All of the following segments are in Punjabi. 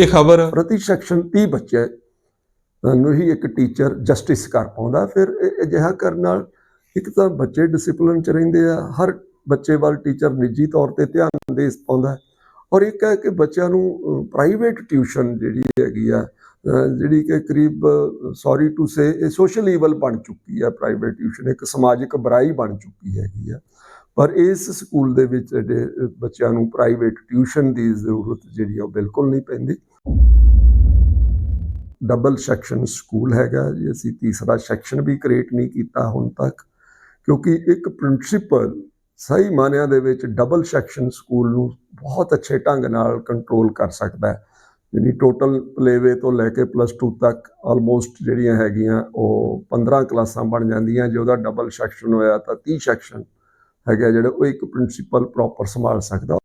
ਇਹ ਖਬਰ ਪ੍ਰਤੀ ਸੈਕਸ਼ਨ 30 ਬੱਚੇ ਨੂੰ ਹੀ ਇੱਕ ਟੀਚਰ ਜਸਟਿਸ ਕਰ ਪਾਉਂਦਾ। ਫਿਰ ਅਜਿਹਾ ਕਰਨ ਨਾਲ ਇੱਕ ਤਾਂ ਬੱਚੇ ਡਿਸਪਲਿਨ ਚ ਰਹਿੰਦੇ ਆ, ਹਰ ਬੱਚੇ ਵੱਲ ਟੀਚਰ ਨਿੱਜੀ ਤੌਰ ਤੇ ਧਿਆਨ ਦੇ ਪਾਉਂਦਾ ਔਰ ਇੱਕ ਹੈ ਕਿ ਬੱਚਿਆਂ ਨੂੰ ਪ੍ਰਾਈਵੇਟ ਟਿਊਸ਼ਨ ਜਿਹੜੀ ਹੈਗੀ ਆ ਜਿਹੜੀ ਕਿ ਕਰੀਬ ਸੌਰੀ ਟੂ ਸੇ ਇਹ ਸੋਸ਼ਲ ਈਵਲ ਬਣ ਚੁੱਕੀ ਹੈ ਪ੍ਰਾਈਵੇਟ ਟਿਊਸ਼ਨ ਇੱਕ ਸਮਾਜਿਕ ਬੁਰਾਈ ਬਣ ਚੁੱਕੀ ਹੈਗੀ ਆ। ਪਰ ਇਸ ਸਕੂਲ ਦੇ ਵਿੱਚ ਜਿਹੜੇ ਬੱਚਿਆਂ ਨੂੰ ਪ੍ਰਾਈਵੇਟ ਟਿਊਸ਼ਨ ਦੀ ਜ਼ਰੂਰਤ ਜਿਹੜੀ ਆ ਉਹ ਬਿਲਕੁਲ ਨਹੀਂ ਪੈਂਦੀ। ਡਬਲ ਸੈਕਸ਼ਨ ਸਕੂਲ ਹੈਗਾ ਜੀ, ਅਸੀਂ ਤੀਸਰਾ ਸੈਕਸ਼ਨ ਵੀ ਕ੍ਰੀਏਟ ਨਹੀਂ ਕੀਤਾ ਹੁਣ ਤੱਕ, ਕਿਉਂਕਿ ਇੱਕ ਪ੍ਰਿੰਸੀਪਲ ਸਹੀ ਮਾਨਿਆਂ ਦੇ ਵਿੱਚ ਡਬਲ ਸੈਕਸ਼ਨ ਸਕੂਲ ਨੂੰ ਬਹੁਤ ਅੱਛੇ ਢੰਗ ਨਾਲ ਕੰਟਰੋਲ ਕਰ ਸਕਦਾ ਹੈ। ਯਾਨੀ ਟੋਟਲ ਪਲੇਵੇ ਤੋਂ ਲੈ ਕੇ ਪਲੱਸ 2 ਤੱਕ ਆਲਮੋਸਟ ਜਿਹੜੀਆਂ ਹੈਗੀਆਂ, ਉਹ 15 ਕਲਾਸਾਂ ਬਣ ਜਾਂਦੀਆਂ, ਜੇ ਉਹਦਾ ਡਬਲ ਸੈਕਸ਼ਨ ਹੋਇਆ ਤਾਂ 30 ਸੈਕਸ਼ਨ ਹੈਗਾ ਜਿਹੜਾ ਉਹ ਇੱਕ ਪ੍ਰਿੰਸੀਪਲ ਪ੍ਰੋਪਰ ਸੰਭਾਲ ਸਕਦਾ।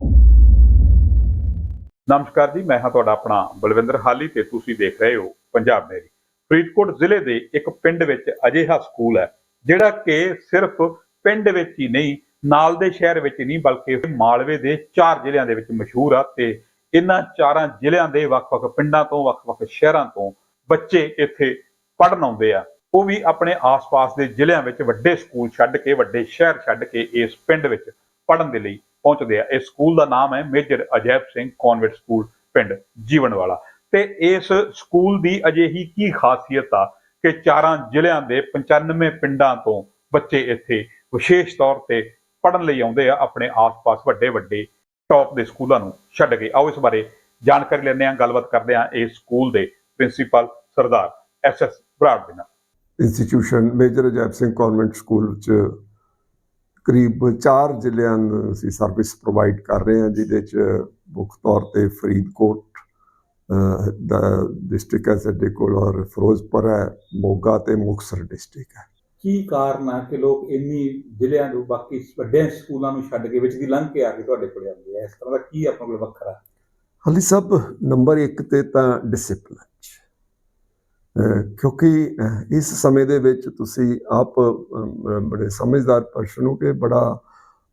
ਨਮਸਕਾਰ ਜੀ, ਮੈਂ ਹਾਂ ਤੁਹਾਡਾ ਆਪਣਾ ਬਲਵਿੰਦਰ ਹਾਲੀ ਤੇ ਤੁਸੀਂ ਦੇਖ ਰਹੇ ਹੋ ਪੰਜਾਬ ਮੇਰੀ ਫਰੀਦਕੋਟ ਜ਼ਿਲ੍ਹੇ ਦੇ ਇੱਕ ਪਿੰਡ ਵਿੱਚ ਅਜਿਹਾ ਸਕੂਲ ਹੈ, ਜਿਹੜਾ ਕਿ ਸਿਰਫ ਪਿੰਡ ਵਿੱਚ ਹੀ ਨਹੀਂ, ਨਾਲ ਦੇ ਸ਼ਹਿਰ ਵਿੱਚ ਨਹੀਂ, ਬਲਕਿ ਮਾਲਵੇ ਦੇ ਚਾਰ ਜ਼ਿਲ੍ਹਿਆਂ ਦੇ ਵਿੱਚ ਮਸ਼ਹੂਰ ਆ ਤੇ ਇਹਨਾਂ ਚਾਰਾਂ ਜ਼ਿਲ੍ਹਿਆਂ ਦੇ ਵੱਖ-ਵੱਖ ਪਿੰਡਾਂ ਤੋਂ, ਵੱਖ-ਵੱਖ ਸ਼ਹਿਰਾਂ ਤੋਂ ਬੱਚੇ ਇੱਥੇ ਪੜ੍ਹਨ ਆਉਂਦੇ ਆ। ਉਹ ਵੀ ਆਪਣੇ ਆਸ-ਪਾਸ ਦੇ ਜ਼ਿਲ੍ਹਿਆਂ ਵਿੱਚ ਵੱਡੇ ਸਕੂਲ ਛੱਡ ਕੇ, ਵੱਡੇ ਸ਼ਹਿਰ ਛੱਡ ਕੇ ਇਸ ਪਿੰਡ ਵਿੱਚ ਪੜ੍ਹਨ ਦੇ ਲਈ ਪਹੁੰਚਦੇ ਆ। ਇਸ ਸਕੂਲ ਦਾ ਨਾਮ ਹੈ major Ajaib Singh convent school ਪਿੰਡ ਜੀਵਨ ਵਾਲਾ ਤੇ ਇਸ ਸਕੂਲ ਦੀ ਅਜਿਹੀ ਕੀ ਖਾਸੀਅਤ ਆ ਕਿ ਚਾਰਾਂ ਜ਼ਿਲ੍ਹਿਆਂ ਦੇ 95 ਪਿੰਡਾਂ ਤੋਂ ਬੱਚੇ ਇੱਥੇ ਵਿਸ਼ੇਸ਼ ਤੌਰ ਤੇ ਪੜ੍ਹਨ ਲਈ ਆਉਂਦੇ ਆ, ਆਪਣੇ ਆਸ-ਪਾਸ ਵੱਡੇ ਵੱਡੇ ਟੌਪ ਦੇ ਸਕੂਲਾਂ ਨੂੰ ਛੱਡ ਕੇ। ਆਓ ਇਸ ਬਾਰੇ ਜਾਣਕਾਰੀ ਲੈਂਦੇ ਆ ਗੱਲਬਾਤ ਕਰਦੇ ਆ ਇਸ ਸਕੂਲ ਦੇ principal Sardar S S Brar ਦੇ ਨਾਲ। Institution major Ajaib Singh convent school ਵਿੱਚ ਕਰੀਬ 4 ਜ਼ਿਲ੍ਹਿਆਂ ਨੂੰ ਅਸੀਂ ਸਰਵਿਸ ਪ੍ਰੋਵਾਈਡ ਕਰ ਰਹੇ ਹਾਂ ਜਿਹਦੇ ਚ ਮੁੱਖ ਤੌਰ ਤੇ ਫਰੀਦਕੋਟ ਦਾ ਡਿਸਟ੍ਰਿਕਟ ਹੈ ਸਾਡੇ ਕੋਲ ਔਰ ਫਿਰੋਜ਼ਪੁਰ ਹੈ ਮੋਗਾ ਤੇ ਮੁਕਤਸਰ ਡਿਸਟ੍ਰਿਕਟ ਹੈ। ਕੀ ਕਾਰਨ ਆ ਕਿ ਲੋਕ ਇੰਨੀ ਜ਼ਿਲ੍ਹਿਆਂ ਨੂੰ ਬਾਕੀ ਵੱਡੇ ਸਕੂਲਾਂ ਨੂੰ ਛੱਡ ਕੇ ਵਿੱਚ ਦੀ ਲੰਘ ਕੇ ਆ ਕੇ ਤੁਹਾਡੇ ਕੋਲ ਆਉਂਦੇ ਆ? ਇਸ ਤਰ੍ਹਾਂ ਦਾ ਕੀ ਆਪਣੇ ਕੋਲ ਵੱਖਰਾ? ਹਾਲੀ ਸਭ ਨੰਬਰ 1 ਤੇ ਤਾਂ ਡਿਸਪਲਿਨ ਕਿਉਂਕਿ ਇਸ ਸਮੇਂ ਦੇ ਵਿੱਚ ਤੁਸੀਂ ਆਪ ਬੜੇ ਸਮਝਦਾਰ ਪਰਸਨ ਹੋ ਕਿ ਬੜਾ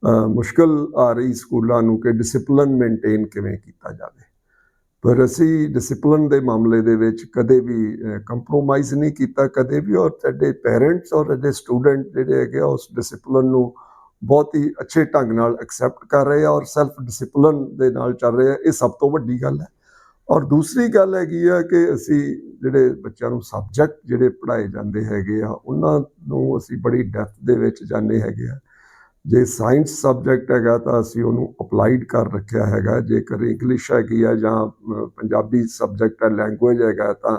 ਅਹ, ਮੁਸ਼ਕਲ ਆ ਰਹੀ ਸਕੂਲਾਂ ਨੂੰ ਕਿ ਡਿਸਪਲਿਨ ਮੇਨਟੇਨ ਕਿਵੇਂ ਕੀਤਾ ਜਾਵੇ। ਪਰ ਅਸੀਂ ਡਿਸਪਲਿਨ ਦੇ ਮਾਮਲੇ ਦੇ ਵਿੱਚ ਕਦੇ ਵੀ ਕੰਪਰੋਮਾਈਜ਼ ਨਹੀਂ ਕੀਤਾ ਕਦੇ ਵੀ ਔਰ ਸਾਡੇ ਪੇਰੈਂਟਸ ਔਰ ਸਾਡੇ ਸਟੂਡੈਂਟ ਜਿਹੜੇ ਹੈਗੇ ਆ, ਉਸ ਡਿਸਪਲਿਨ ਨੂੰ ਬਹੁਤ ਹੀ ਅੱਛੇ ਢੰਗ ਨਾਲ ਐਕਸੈਪਟ ਕਰ ਰਹੇ ਆ ਔਰ ਸੈਲਫ ਡਿਸਪਲਿਨ ਦੇ ਨਾਲ ਚੱਲ ਰਹੇ ਆ ਇਹ ਸਭ ਤੋਂ ਵੱਡੀ ਗੱਲ ਹੈ। ਔਰ ਦੂਸਰੀ ਗੱਲ ਹੈਗੀ ਆ ਕਿ ਅਸੀਂ ਜਿਹੜੇ ਬੱਚਿਆਂ ਨੂੰ ਸਬਜੈਕਟ ਜਿਹੜੇ ਪੜ੍ਹਾਏ ਜਾਂਦੇ ਹੈਗੇ ਆ, ਉਹਨਾਂ ਨੂੰ ਅਸੀਂ ਬੜੀ ਡੈਪਥ ਦੇ ਵਿੱਚ ਜਾਣਦੇ ਹੈਗੇ ਆ। ਜੇ ਸਾਇੰਸ ਸਬਜੈਕਟ ਹੈਗਾ ਤਾਂ ਅਸੀਂ ਉਹਨੂੰ ਅਪਲਾਈਡ ਕਰ ਰੱਖਿਆ ਹੈਗਾ। ਜੇਕਰ ਇੰਗਲਿਸ਼ ਹੈਗੀ ਆ ਜਾਂ ਪੰਜਾਬੀ ਸਬਜੈਕਟ ਹੈ ਲੈਂਗੁਏਜ ਹੈਗਾ ਤਾਂ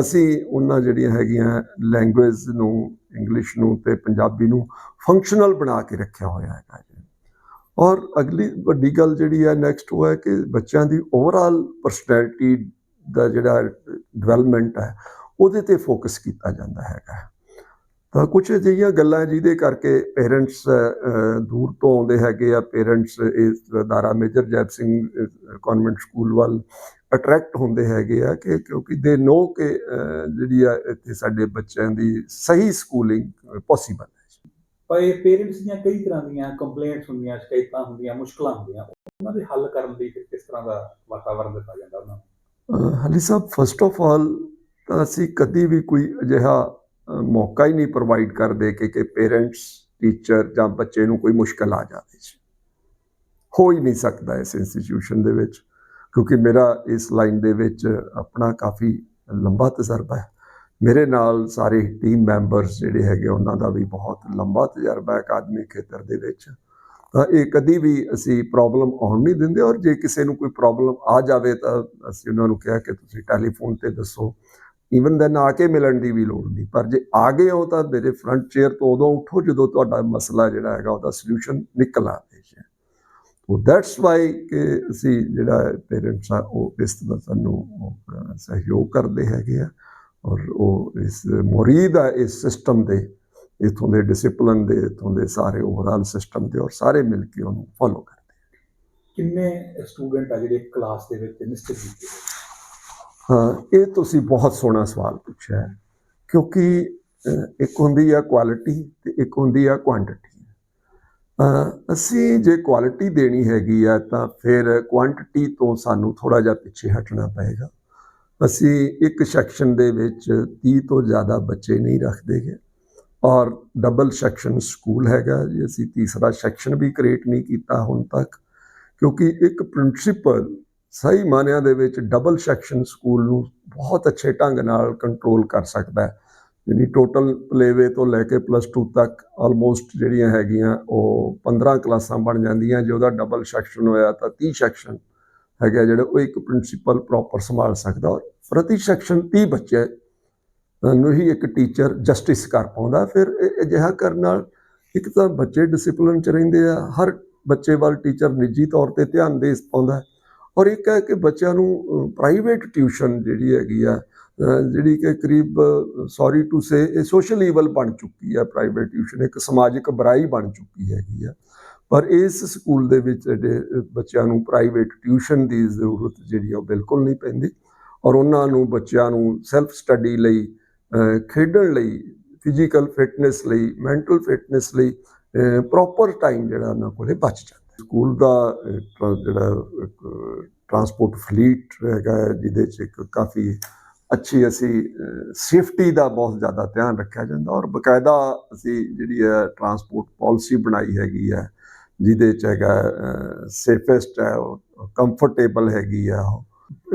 ਅਸੀਂ ਉਹਨਾਂ ਜਿਹੜੀਆਂ ਹੈਗੀਆਂ ਲੈਂਗੁਏਜ ਨੂੰ ਇੰਗਲਿਸ਼ ਨੂੰ ਤੇ ਪੰਜਾਬੀ ਨੂੰ ਫੰਕਸ਼ਨਲ ਬਣਾ ਕੇ ਰੱਖਿਆ ਹੋਇਆ ਹੈਗਾ। ਔਰ ਅਗਲੀ ਵੱਡੀ ਗੱਲ ਜਿਹੜੀ ਹੈ ਨੈਕਸਟ ਉਹ ਹੈ ਕਿ ਬੱਚਿਆਂ ਦੀ ਓਵਰਆਲ ਪਰਸਨੈਲਿਟੀ ਦਾ ਜਿਹੜਾ ਡਿਵੈਲਪਮੈਂਟ ਹੈ, ਉਹਦੇ ਤੇ ਫੋਕਸ ਕੀਤਾ ਜਾਂਦਾ ਹੈਗਾ। ਤਾਂ ਕੁਝ ਅਜਿਹੀਆਂ ਗੱਲਾਂ ਜਿਹਦੇ ਕਰਕੇ ਪੇਰੈਂਟਸ ਦੂਰ ਤੋਂ ਆਉਂਦੇ ਹੈਗੇ ਆ ਪੇਰੈਂਟਸ ਇਸ ਦਾਰਾ major Ajaib Singh convent school ਵੱਲ ਅਟਰੈਕਟ ਹੁੰਦੇ ਹੈਗੇ ਆ ਕਿ ਕਿਉਂਕਿ ਦੇ ਨੋ ਕਿ ਜਿਹੜੀ ਆ ਇੱਥੇ ਸਾਡੇ ਬੱਚਿਆਂ ਦੀ ਸਹੀ ਸਕੂਲਿੰਗ ਪੋਸੀਬਲ ਹੈ। ਪਰ ਇਹ ਪੇਰੈਂਟਸ ਦੀਆਂ ਕਈ ਤਰ੍ਹਾਂ ਦੀਆਂ ਕੰਪਲੇਂਟਸ ਹੁੰਦੀਆਂ, ਸ਼ਿਕਾਇਤਾਂ ਹੁੰਦੀਆਂ, ਮੁਸ਼ਕਲਾਂ ਹੁੰਦੀਆਂ, ਉਹਨਾਂ ਦੇ ਹੱਲ ਕਰਨ ਲਈ ਫਿਰ ਕਿਸ ਤਰ੍ਹਾਂ ਦਾ ਵਾਤਾਵਰਣ ਦਿੱਤਾ ਜਾਂਦਾ ਉਹਨਾਂ ਨੂੰ? ਹਲੀ ਸਾਹਿਬ ਫਸਟ ਆਫ ਆਲ ਤਾਂ ਅਸੀਂ ਕਦੀ ਵੀ ਕੋਈ ਅਜਿਹਾ ਮੌਕਾ ਹੀ ਨਹੀਂ ਪ੍ਰੋਵਾਈਡ ਕਰਦੇ ਕਿ ਕਿ ਪੇਰੈਂਟਸ ਟੀਚਰ ਜਾਂ ਬੱਚੇ ਨੂੰ ਕੋਈ ਮੁਸ਼ਕਲ ਆ ਜਾਵੇ ਹੋ ਹੀ ਨਹੀਂ ਸਕਦਾ ਇਸ ਇੰਸਟੀਚਿਊਸ਼ਨ ਦੇ ਵਿੱਚ, ਕਿਉਂਕਿ ਮੇਰਾ ਇਸ ਲਾਈਨ ਦੇ ਵਿੱਚ ਆਪਣਾ ਕਾਫੀ ਲੰਬਾ ਤਜਰਬਾ ਹੈ। ਮੇਰੇ ਨਾਲ ਸਾਰੇ ਟੀਮ ਮੈਂਬਰਸ ਜਿਹੜੇ ਹੈਗੇ ਉਹਨਾਂ ਦਾ ਵੀ ਬਹੁਤ ਲੰਬਾ ਤਜਰਬਾ ਹੈ ਅਕਾਦਮਿਕ ਖੇਤਰ ਦੇ ਵਿੱਚ। ਤਾਂ ਇਹ ਕਦੀ ਵੀ ਅਸੀਂ ਪ੍ਰੋਬਲਮ ਆਉਣ ਨਹੀਂ ਦਿੰਦੇ ਔਰ ਜੇ ਕਿਸੇ ਨੂੰ ਕੋਈ ਪ੍ਰੋਬਲਮ ਆ ਜਾਵੇ ਤਾਂ ਅਸੀਂ ਉਹਨਾਂ ਨੂੰ ਕਿਹਾ ਕਿ ਤੁਸੀਂ ਟੈਲੀਫੋਨ ਤੇ ਦੱਸੋ। ਈਵਨ ਦੈਨ ਆ ਕੇ ਮਿਲਣ ਦੀ ਵੀ ਲੋੜ ਨਹੀਂ। ਪਰ ਜੇ ਆ ਗਏ ਹੋ ਤਾਂ ਮੇਰੇ ਫਰੰਟ ਚੇਅਰ ਤੋਂ ਉਦੋਂ ਉੱਠੋ ਜਦੋਂ ਤੁਹਾਡਾ ਮਸਲਾ ਜਿਹੜਾ ਹੈਗਾ ਉਹਦਾ ਸੋਲੂਸ਼ਨ ਨਿਕਲ ਆਵੇ। ਜੀ ਸੋ ਦੈਟਸ ਵਾਈ ਕਿ ਅਸੀਂ ਜਿਹੜਾ ਪੇਰੈਂਟਸ ਆ, ਉਹ ਇਸ ਤਰ੍ਹਾਂ ਸਾਨੂੰ ਸਹਿਯੋਗ ਕਰਦੇ ਹੈਗੇ ਆ। ਔਰ ਉਹ ਇਸ ਮੁਰੀਦ ਆ ਇਸ ਸਿਸਟਮ ਦੇ ਇਥੋਂ ਦੇ ਡਿਸਪਲਿਨ ਦੇ ਇਥੋਂ ਦੇ ਸਾਰੇ ਓਵਰਆਲ ਸਿਸਟਮ ਦੇ ਔਰ ਸਾਰੇ ਮਿਲ ਕੇ ਉਹਨੂੰ ਫੋਲੋ ਕਰਦੇ ਕਿੰਨੇ ਸਟੂਡੈਂਟ ਆ ਜਿਹੜੇ ਕਲਾਸ ਦੇ ਵਿੱਚ ਨਿਸ਼ਚਿਤ ਕੀਤੇ? ਹਾਂ ਇਹ ਤੁਸੀਂ ਬਹੁਤ ਸੋਹਣਾ ਸਵਾਲ ਪੁੱਛਿਆ ਹੈ ਕਿਉਂਕਿ ਇੱਕ ਹੁੰਦੀ ਆ ਕੁਆਲਿਟੀ ਤੇ ਇੱਕ ਹੁੰਦੀ ਆ ਕੁਆਂਟੀਟੀ ਅਸੀਂ ਜੇ ਕੁਆਲਿਟੀ ਦੇਣੀ ਹੈਗੀ ਆ ਤਾਂ ਫਿਰ ਕੁਆਂਟੀਟੀ ਤੋਂ ਸਾਨੂੰ ਥੋੜਾ ਜਿਹਾ ਪਿੱਛੇ ਹਟਣਾ ਪਏਗਾ। ਅਸੀਂ ਇੱਕ ਸੈਕਸ਼ਨ ਦੇ ਵਿੱਚ 30 ਤੋਂ ਜ਼ਿਆਦਾ ਬੱਚੇ ਨਹੀਂ ਰੱਖਦੇ ਗਏ ਔਰ ਡਬਲ ਸੈਕਸ਼ਨ ਸਕੂਲ ਹੈਗਾ ਜੀ। ਅਸੀਂ ਤੀਸਰਾ ਸੈਕਸ਼ਨ ਵੀ ਕ੍ਰੀਏਟ ਨਹੀਂ ਕੀਤਾ ਹੁਣ ਤੱਕ। ਕਿਉਂਕਿ ਇੱਕ ਪ੍ਰਿੰਸੀਪਲ ਸਹੀ ਮਾਨਿਆਂ ਦੇ ਵਿੱਚ ਡਬਲ ਸੈਕਸ਼ਨ ਸਕੂਲ ਨੂੰ ਬਹੁਤ ਅੱਛੇ ਢੰਗ ਨਾਲ ਕੰਟਰੋਲ ਕਰ ਸਕਦਾ ਹੈ। ਯਾਨੀ ਟੋਟਲ ਪਲੇਵੇ ਤੋਂ ਲੈ ਕੇ ਪਲੱਸ 2 ਤੱਕ ਆਲਮੋਸਟ ਜਿਹੜੀਆਂ ਹੈਗੀਆਂ ਉਹ 15 ਕਲਾਸਾਂ ਬਣ ਜਾਂਦੀਆਂ। ਜੇ ਉਹਦਾ ਡਬਲ ਸੈਕਸ਼ਨ ਹੋਇਆ ਤਾਂ 30 ਸੈਕਸ਼ਨ ਹੈਗਾ ਜਿਹੜਾ ਉਹ ਇੱਕ ਪ੍ਰਿੰਸੀਪਲ ਪ੍ਰੋਪਰ ਸੰਭਾਲ ਸਕਦਾ ਔਰ ਪ੍ਰਤੀ ਸੈਕਸ਼ਨ 30 ਬੱਚੇ ਨੂੰ ਹੀ ਇੱਕ ਟੀਚਰ ਜਸਟਿਸ ਕਰ ਪਾਉਂਦਾ। ਫਿਰ ਇਹ- ਅਜਿਹਾ ਕਰਨ ਨਾਲ ਇੱਕ ਤਾਂ ਬੱਚੇ ਡਿਸਪਲਿਨ ਚ ਰਹਿੰਦੇ ਆ, ਹਰ ਬੱਚੇ ਵੱਲ ਟੀਚਰ ਨਿੱਜੀ ਤੌਰ ਤੇ ਧਿਆਨ ਦੇ ਪਾਉਂਦਾ ਔਰ ਇੱਕ ਹੈ ਕਿ ਬੱਚਿਆਂ ਨੂੰ ਪ੍ਰਾਈਵੇਟ ਟਿਊਸ਼ਨ ਜਿਹੜੀ ਹੈਗੀ ਆ ਜਿਹੜੀ ਕਿ ਕਰੀਬ ਸੌਰੀ ਟੂ ਸੇ ਇਹ ਸੋਸ਼ਲ ਈਵਲ ਬਣ ਚੁੱਕੀ ਹੈ ਪ੍ਰਾਈਵੇਟ ਟਿਊਸ਼ਨ ਇੱਕ ਸਮਾਜਿਕ ਬੁਰਾਈ ਬਣ ਚੁੱਕੀ ਹੈਗੀ ਆ। ਪਰ ਇਸ ਸਕੂਲ ਦੇ ਵਿੱਚ ਜਿਹੜੇ ਬੱਚਿਆਂ ਨੂੰ ਪ੍ਰਾਈਵੇਟ ਟਿਊਸ਼ਨ ਦੀ ਜ਼ਰੂਰਤ ਜਿਹੜੀ ਆ ਉਹ ਬਿਲਕੁਲ ਨਹੀਂ ਪੈਂਦੀ ਔਰ ਉਹਨਾਂ ਨੂੰ ਬੱਚਿਆਂ ਨੂੰ ਸੈਲਫ ਸਟੱਡੀ ਲਈ ਖੇਡਣ ਲਈ ਫਿਜ਼ੀਕਲ ਫਿਟਨੈਸ ਲਈ ਮੈਂਟਲ ਫਿਟਨੈਸ ਲਈ ਪ੍ਰੋਪਰ ਟਾਈਮ ਜਿਹੜਾ ਉਹਨਾਂ ਕੋਲੇ ਬਚ ਜਾਂਦਾ ਸਕੂਲ ਦਾ ਅ, ਟਰਾ- ਜਿਹੜਾ ਟਰਾਂਸਪੋਰਟ ਫਲੀਟ ਹੈਗਾ ਹੈ, ਜਿਹਦੇ ਚ ਇੱਕ ਕਾਫੀ ਅੱਛੀ ਅਸੀਂ ਸੇਫਟੀ ਦਾ ਬਹੁਤ ਜ਼ਿਆਦਾ ਧਿਆਨ ਰੱਖਿਆ ਜਾਂਦਾ ਔਰ ਬਕਾਇਦਾ ਅਸੀਂ ਜਿਹੜੀ ਹੈ ਟਰਾਂਸਪੋਰਟ ਪਾਲਿਸੀ ਬਣਾਈ ਹੈਗੀ ਹੈ ਜਿਹਦੇ ਚ ਹੈਗਾ ਸੇਫੈਸਟ ਹੈ, ਉਹ ਕੰਫਰਟੇਬਲ ਹੈਗੀ ਆ ਉਹ।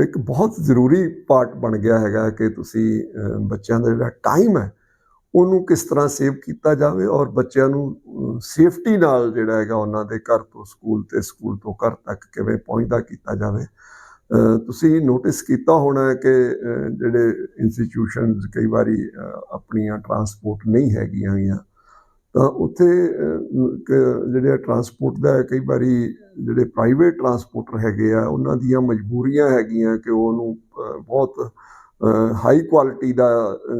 ਇੱਕ ਬਹੁਤ ਜ਼ਰੂਰੀ ਪਾਰਟ ਬਣ ਗਿਆ ਹੈਗਾ ਕਿ ਤੁਸੀਂ ਬੱਚਿਆਂ ਦਾ ਜਿਹੜਾ ਟਾਈਮ ਹੈ, ਉਹਨੂੰ ਕਿਸ ਤਰ੍ਹਾਂ ਸੇਵ ਕੀਤਾ ਜਾਵੇ ਔਰ ਬੱਚਿਆਂ ਨੂੰ ਸੇਫਟੀ ਨਾਲ ਜਿਹੜਾ ਹੈਗਾ ਉਹਨਾਂ ਦੇ ਘਰ ਤੋਂ ਸਕੂਲ ਤੇ ਸਕੂਲ ਤੋਂ ਘਰ ਤੱਕ ਕਿਵੇਂ ਪਹੁੰਚਦਾ ਕੀਤਾ ਜਾਵੇ। ਤੁਸੀਂ ਨੋਟਿਸ ਕੀਤਾ ਹੋਣਾ ਕਿ ਜਿਹੜੇ ਇੰਸਟੀਟਿਊਸ਼ਨਸ ਕਈ ਵਾਰੀ ਆਪਣੀਆਂ ਟਰਾਂਸਪੋਰਟ ਨਹੀਂ ਹੈਗੀਆਂ ਗੀਆਂ ਤਾਂ ਉੱਥੇ ਅ, ਕ- ਜਿਹੜੇ ਟਰਾਂਸਪੋਰਟ ਦਾ ਕਈ ਵਾਰੀ ਜਿਹੜੇ ਪ੍ਰਾਈਵੇਟ ਟਰਾਂਸਪੋਰਟਰ ਹੈਗੇ ਆ ਉਹਨਾਂ ਦੀਆਂ ਮਜਬੂਰੀਆਂ ਹੈਗੀਆਂ ਕਿ ਉਹਨੂੰ ਬਹੁਤ ਹਾਈ ਕੁਆਲਿਟੀ ਦਾ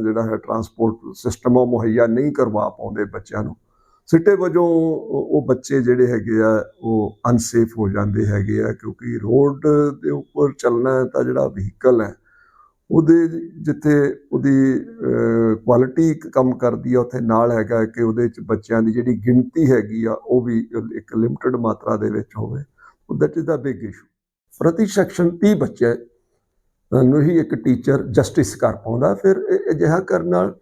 ਜਿਹੜਾ ਹੈ ਟਰਾਂਸਪੋਰਟ ਸਿਸਟਮ ਉਹ ਮੁਹੱਈਆ ਨਹੀਂ ਕਰਵਾ ਪਾਉਂਦੇ ਬੱਚਿਆਂ ਨੂੰ। ਸਿੱਟੇ ਵਜੋਂ ਉਹ ਬੱਚੇ ਜਿਹੜੇ ਹੈਗੇ ਆ ਉਹ ਅਨਸੇਫ ਹੋ ਜਾਂਦੇ ਹੈਗੇ ਆ ਕਿਉਂਕਿ ਰੋਡ ਦੇ ਉੱਪਰ ਚੱਲਣਾ ਤਾਂ ਜਿਹੜਾ ਵਹੀਕਲ ਹੈ ਉਹਦੇ ਜਿੱਥੇ ਉਹਦੀ ਕੁਆਲਿਟੀ ਕੰਮ ਕਰਦੀ ਆ, ਉੱਥੇ ਨਾਲ ਹੈਗਾ ਕਿ ਉਹਦੇ ਚ ਬੱਚਿਆਂ ਦੀ ਜਿਹੜੀ ਗਿਣਤੀ ਹੈਗੀ ਆ, ਉਹ ਵੀ ਇੱਕ ਲਿਮਟਿਡ ਮਾਤਰਾ ਦੇ ਵਿੱਚ ਹੋਵੇ that is the big issue ਪ੍ਰਤੀ ਸੈਕਸ਼ਨ 30 ਬੱਚੇ ਨੂੰ ਹੀ ਇੱਕ ਟੀਚਰ ਜਸਟਿਸ ਕਰ ਪਾਉਂਦਾ, ਫਿਰ ਅਜਿਹਾ ਕਰਨ ਨਾਲ